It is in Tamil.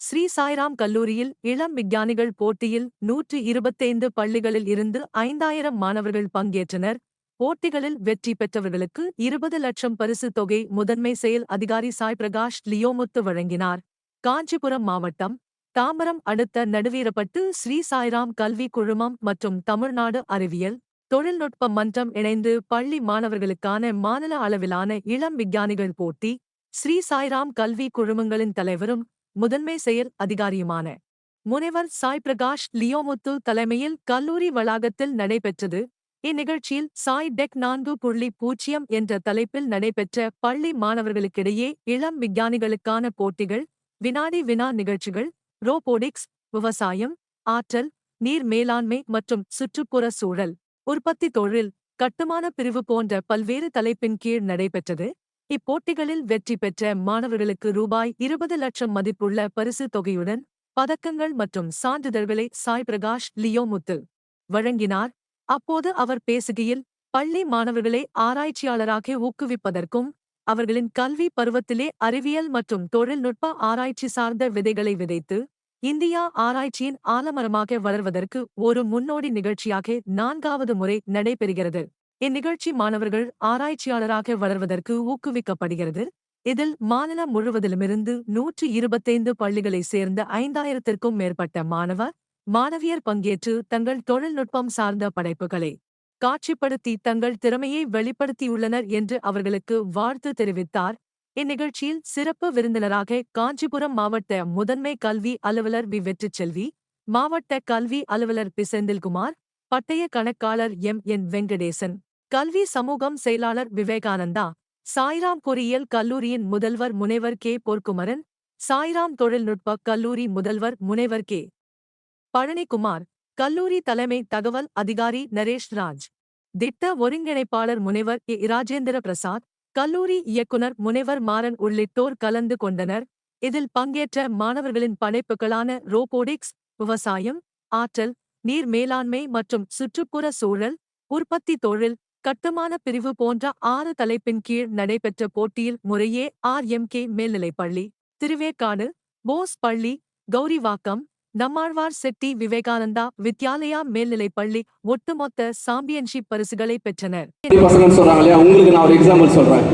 ஸ்ரீ சாய்ராம் கல்லூரியில் இளம் விஞ்ஞானிகள் போட்டியில் நூற்று இருபத்தைந்து பள்ளிகளில் இருந்து ஐந்தாயிரம் மாணவர்கள் பங்கேற்றனர். போட்டிகளில் வெற்றி பெற்றவர்களுக்கு இருபது லட்சம் பரிசு தொகை முதன்மை செயல் அதிகாரி சாய் பிரகாஷ் லியோமுத்து வழங்கினார். காஞ்சிபுரம் மாவட்டம் தாம்பரம் அடுத்த நடுவீரப்பட்டு ஸ்ரீ சாய்ராம் கல்வி குழுமம் மற்றும் தமிழ்நாடு அறிவியல் தொழில்நுட்ப மன்றம் இணைந்து பள்ளி மாணவர்களுக்கான மாநில அளவிலான இளம் விஞ்ஞானிகள் போட்டி ஸ்ரீ சாய்ராம் கல்வி குழுமங்களின் தலைவரும் முதன்மை செயல் அதிகாரியுமான முனைவர் சாய் பிரகாஷ் லியோமுத்து தலைமையில் கல்லூரி வளாகத்தில் நடைபெற்றது. இந்நிகழ்ச்சியில் சாய் டெக் நான்கு புள்ளி பூஜ்ஜியம் என்ற தலைப்பில் நடைபெற்ற பள்ளி மாணவர்களுக்கிடையே இளம் விஞ்ஞானிகளுக்கான போட்டிகள் வினாடி வினா நிகழ்ச்சிகள் ரோபோடிக்ஸ் விவசாயம் ஆற்றல் நீர் மேலாண்மை மற்றும் சுற்றுப்புற சூழல் உற்பத்தி தொழில் கட்டுமான பிரிவு போன்ற பல்வேறு தலைப்பின் கீழ் நடைபெற்றது. இப்போட்டிகளில் வெற்றி பெற்ற மாணவர்களுக்கு ரூபாய் இருபது லட்சம் மதிப்புள்ள பரிசு தொகையுடன் பதக்கங்கள் மற்றும் சான்றிதழ்களை சாய் பிரகாஷ் லியோமுத்து வழங்கினார். அப்போது அவர் பேசுகையில் பள்ளி மாணவர்களை ஆராய்ச்சியாளராக ஊக்குவிப்பதற்கும் அவர்களின் கல்வி பருவத்திலே அறிவியல் மற்றும் தொழில்நுட்ப ஆராய்ச்சி சார்ந்த விதைகளை விதைத்து இந்தியா ஆராய்ச்சியின் ஆலமரமாக வளர்வதற்கு ஒரு முன்னோடி நிகழ்ச்சியாக நான்காவது முறை நடைபெறுகிறது. இந்நிகழ்ச்சி மாணவர்கள் ஆராய்ச்சியாளராக வளர்வதற்கு ஊக்குவிக்கப்படுகிறது. இதில் மாநிலம் முழுவதிலுமிருந்து நூற்று இருபத்தைந்து பள்ளிகளைச் சேர்ந்த ஐந்தாயிரத்திற்கும் மேற்பட்ட மாணவ மாணவியர் பங்கேற்று தங்கள் தொழில்நுட்பம் சார்ந்த படைப்புகளை காட்சிப்படுத்தி தங்கள் திறமையை வெளிப்படுத்தியுள்ளனர் என்று அவர்களுக்கு வாழ்த்து தெரிவித்தார். இந்நிகழ்ச்சியில் சிறப்பு விருந்தினராக காஞ்சிபுரம் மாவட்ட முதன்மை கல்வி அலுவலர் வி. வெற்றிச்செல்வி மாவட்ட கல்வி அலுவலர் பி. செந்தில்குமார் பட்டய கணக்காளர் எம். என். வெங்கடேசன் கல்வி சமூகம் செயலாளர் விவேகானந்தா சாய்ராம் பொறியியல் கல்லூரியின் முதல்வர் முனைவர் கே. பொற்குமரன் சாய்ராம் தொழில்நுட்ப கல்லூரி முதல்வர் முனைவர் கே. பழனிக்குமார் கல்லூரி தலைமை தகவல் அதிகாரி நரேஷ் ராஜ் திட்ட ஒருங்கிணைப்பாளர் முனைவர் ஏ. ராஜேந்திர பிரசாத் கல்லூரி இயக்குனர் முனைவர் மாறன் உள்ளிட்டோர் கலந்து கொண்டனர். இதில் பங்கேற்ற மாணவர்களின் படைப்புகளான ரோபோடிக்ஸ் விவசாயம் ஆற்றல் நீர் மேலாண்மை மற்றும் சுற்றுப்புற சூழல் உற்பத்தி தொழில் கட்டுமான பிரிவு போன்ற ஆறு தலைப்பின் கீழ் நடைபெற்ற போட்டியில் முறையே ஆர் எம் கே மேல்நிலைப்பள்ளி திருவேக்காடு போஸ் பள்ளி கௌரிவாக்கம் நம்மாழ்வார் செட்டி விவேகானந்தா வித்யாலயா மேல்நிலைப்பள்ளி ஒட்டுமொத்த சாம்பியன்ஷிப் பரிசுகளை பெற்றனர். உங்களுக்கு நான் ஒரு எக்ஸாம்பிள் சொல்றேன்.